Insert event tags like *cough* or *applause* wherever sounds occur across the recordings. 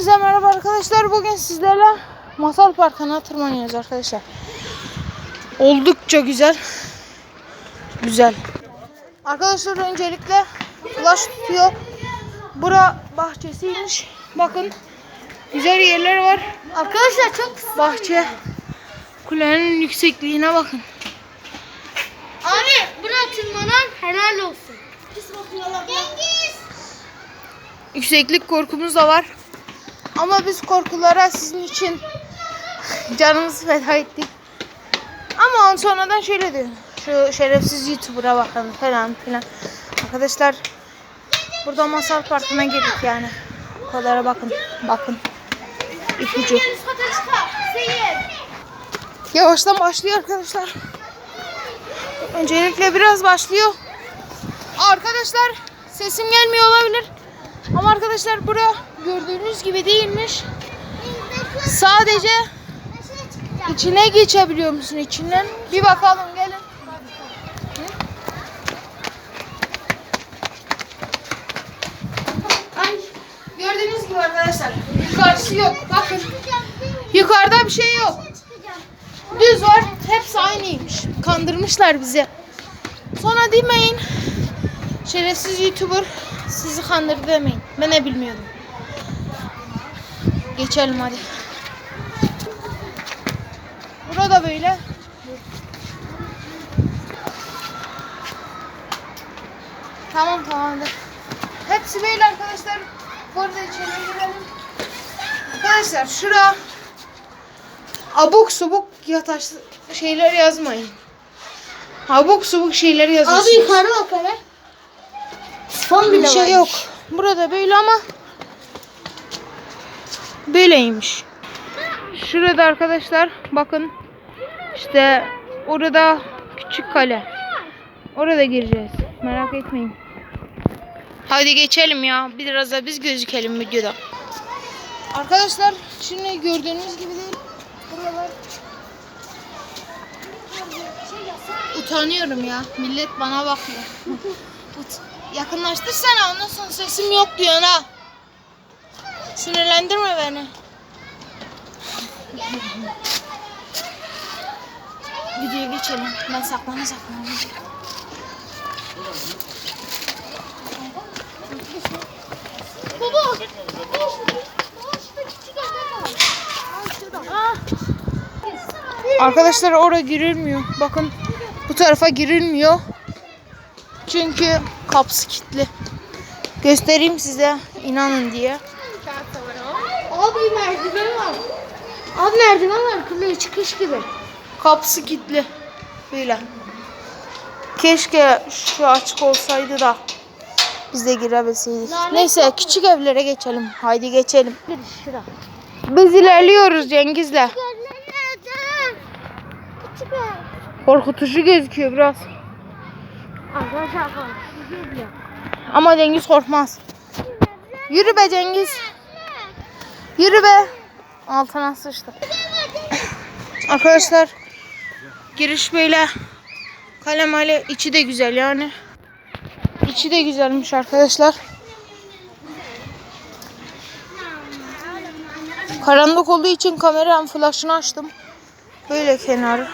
Hepinize merhaba arkadaşlar. Bugün sizlerle Masal Parkı'na tırmanıyoruz arkadaşlar. Oldukça güzel. Güzel. Arkadaşlar öncelikle flash tutuyor. Bura bahçesiymiş. Bakın. Güzel yerler var. Arkadaşlar çok Bahçe. Kulenin yüksekliğine bakın. Abi buna tırmanan helal olsun. Cengiz. Yükseklik korkumuz da var. Ama biz korkulara sizin için canımızı feda ettik. Ama on sonradan şöyle diyor. Şu şerefsiz YouTuber'a bakın falan filan. Arkadaşlar burada masal parkına girdik yani. Bu kadara bakın. Bakın. İpucu. Yavaştan başlıyor arkadaşlar. Öncelikle biraz başlıyor. Arkadaşlar sesim gelmiyor olabilir. Ama arkadaşlar bura gördüğünüz gibi değilmiş. Sadece içine geçebiliyor musun içinden? Bir bakalım gelin. Ay, gördüğünüz gibi arkadaşlar yukarısı yok. Bakın yukarıda bir şey yok. Düz var. Hepsi aynıymış. Kandırmışlar bizi. Sonra demeyin. Şerefsiz YouTuber sizi kandırdı demeyin. Ben ne bilmiyordum. Geçelim hadi. Burada böyle. Tamam tamamdır. Hepsi böyle arkadaşlar. Bu arada içeri girelim. Arkadaşlar şura abuk subuk yataş şeyler yazmayın. Abuk subuk şeyler yazıyorsunuz. Abi yukarı bak hele. Son bir şey yok. Burada böyle ama böyleymiş. Şurada arkadaşlar bakın işte orada küçük kale. Orada gireceğiz. Merak etmeyin. Hadi geçelim ya. Biraz da biz gözükelim videoda. Arkadaşlar şimdi gördüğünüz gibi değil. Buralar Utanıyorum ya. Millet bana bakıyor. *laughs* Yakınlaştırsana ondan sonra sesim yok diyorsun ha. Sinirlendirme beni. Videoya geçelim. Ben saklana saklana. Baba. Arkadaşlar oraya girilmiyor. Bakın bu tarafa girilmiyor. Çünkü kapısı kilitli. Göstereyim size inanın diye. Abi merdiven var. Abi merdiven var. Kırmızı çıkış gibi. Kapısı kilitli. Böyle. Keşke şu açık olsaydı da biz de girebilseydik. Lanet Neyse kapı. küçük evlere geçelim. Haydi geçelim. Biz ilerliyoruz Cengiz'le. Korkutucu gözüküyor biraz. Ama Cengiz korkmaz. Yürü be Cengiz. Yürü be. Altına sıçtı. Arkadaşlar giriş böyle. Kalem hali içi de güzel yani. İçi de güzelmiş arkadaşlar. Karanlık olduğu için kameranın flaşını açtım. Böyle kenarı.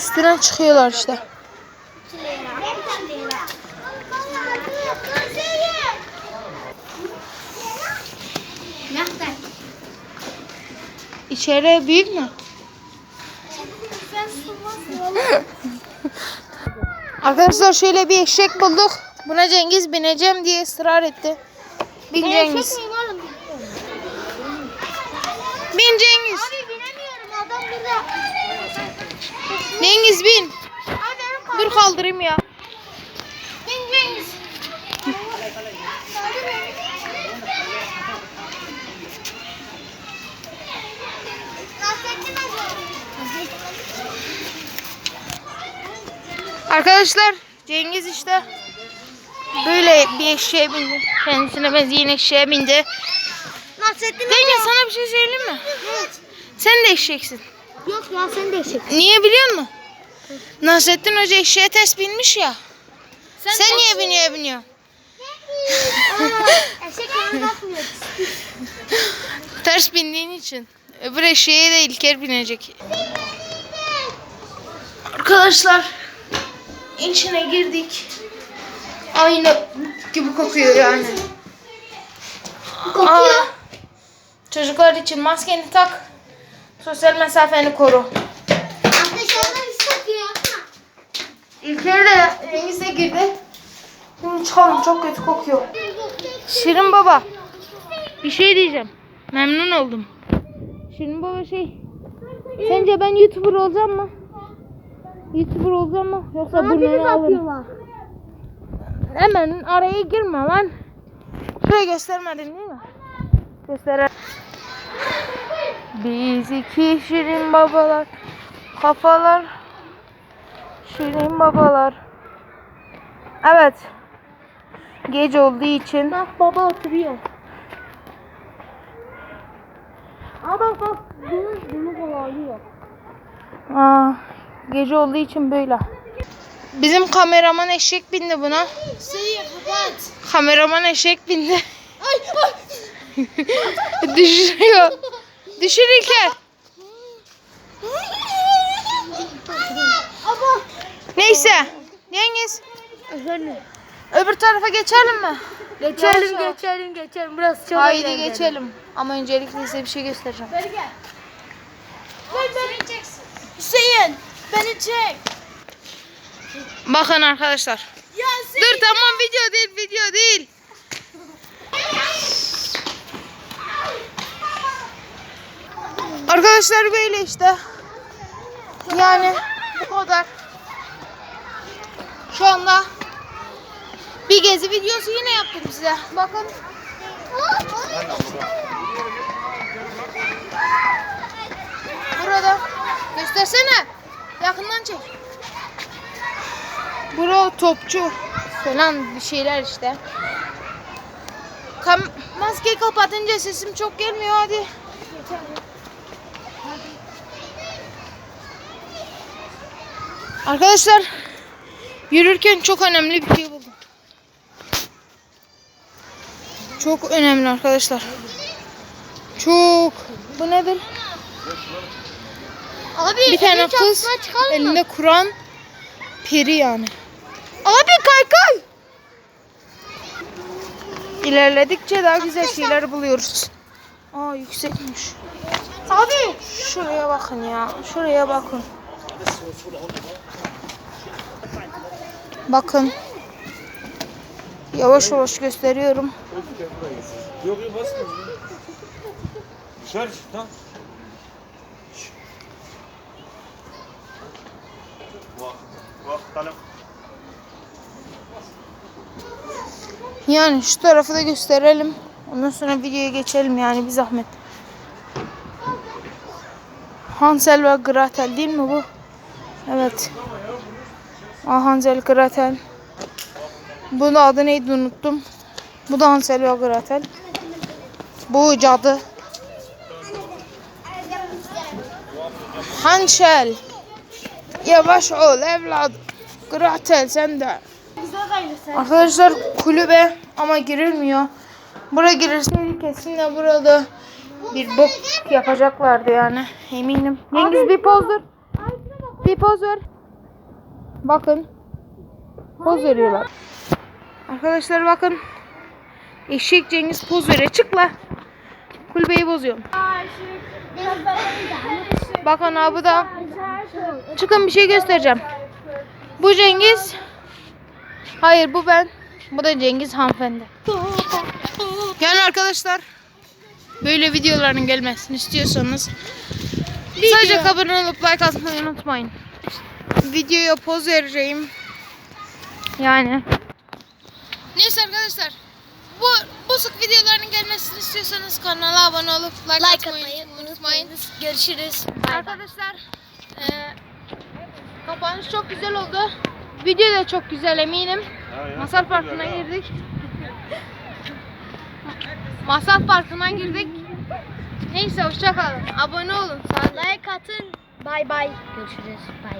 Üstüne çıkıyorlar işte. İçeri büyük mü? *laughs* Arkadaşlar şöyle bir eşek bulduk. Buna Cengiz bineceğim diye ısrar etti. Bin Cengiz. Bin Cengiz. Abi binemiyorum adam burada. Cengiz bin. Abi Dur kaldırayım ya. Bin Hoca. Arkadaşlar Cengiz işte böyle bir eşeğe bindi. Kendisine benzeyen eşeğe bindi. Nasrettin Cengiz sana bir şey söyleyeyim mi? Sen de eşeksin. Yok ya sen de eşek. Niye biliyor musun? Nasrettin Hoca eşeğe ters binmiş ya. Sen, niye biniyor biniyor? *laughs* Eşek yanına bakmıyor. Ters bindiğin için. Öbür eşeğe de İlker binecek. Arkadaşlar içine girdik. Aynı gibi kokuyor yani. Kokuyor. Aa, çocuklar için maskeni tak. Sosyal mesafeni koru. Oradan hiç kokuyor. İlker de Cengiz de girdi. Şimdi çıkalım çok kötü kokuyor. Şirin baba. Bir şey diyeceğim. Memnun oldum. Şirin baba şey. Sence ben YouTuber olacağım mı? YouTuber olacağım mı? Yoksa burnunu alırım. Hemen araya girme lan. Şuraya göstermedin değil mi? Göster. Biz iki şirin babalar. Kafalar. Şirin babalar. Evet. Gece olduğu için Bak baba oturuyor. Aa bak bak. Bunu, bunu kovalıyor. Aa, gece olduğu için böyle. Bizim kameraman eşek bindi buna. Sayı kapat. Kameraman eşek bindi. Ay ay. *laughs* Düşürüyor. Düşür İlker. Neyse. Yengiz. Efendim. Öbür tarafa geçelim mi? Geçelim Yavaş. geçelim geçelim. Burası çok Haydi eğlenceli. geçelim. Ama öncelikle size bir şey göstereceğim. Beni gel. Gel beni çeksin. Hüseyin beni çek. Bakın arkadaşlar. Ya Dur tamam video değil video değil. Arkadaşlar böyle işte. Yani bu kadar. Şu anda bir gezi videosu yine yaptım size. Bakın. Burada. Göstersene. Yakından çek. Bura topçu falan bir şeyler işte. Kam maskeyi kapatınca sesim çok gelmiyor hadi. Arkadaşlar yürürken çok önemli bir şey buldum. Çok önemli arkadaşlar. Çok. Bu nedir? Abi Bir tane kız elinde Kur'an peri yani. Abi kaykay. İlerledikçe daha güzel şeyler buluyoruz. Aa yüksekmiş. Abi şuraya bakın ya. Şuraya bakın. Bakın. Yavaş yavaş gösteriyorum. Yok yok basma. Dışarı çık lan. Yani şu tarafı da gösterelim. Ondan sonra videoya geçelim yani bir zahmet. Hansel ve Gretel değil mi bu? Evet. Aa, Hansel Gretel. Bunun adı neydi unuttum. Bu da Hansel ve Gretel. Bu cadı. Hansel. Yavaş ol evlad. Gretel sen de. Arkadaşlar kulübe ama girilmiyor. Buraya girseydik kesin de burada bir bok yapacaklardı yani eminim. Cengiz bir poz ver. Bir poz ver. Bakın. Poz veriyorlar. Arkadaşlar bakın. Eşek Cengiz poz veriyor. Çık la. Kulübeyi bozuyorum. Bakın abi da. Çıkın bir şey göstereceğim. Bu Cengiz. Hayır bu ben. Bu da Cengiz hanımefendi. Yani arkadaşlar böyle videoların gelmesini istiyorsanız sadece abone olup like atmayı unutmayın. Videoya poz vereceğim. Yani. Neyse arkadaşlar. Bu bu sık videoların gelmesini istiyorsanız kanala abone olup like, Like atmayı atmayı unutmayın. Görüşürüz. Arkadaşlar eee kapanış çok güzel oldu. Video da çok güzel eminim. Masal Parkı'na girdik. *laughs* Masal Parkı'na girdik. Neyse hoşça kalın. Abone olun. Sağ olun. Like atın. Bay bay. Görüşürüz. Bay.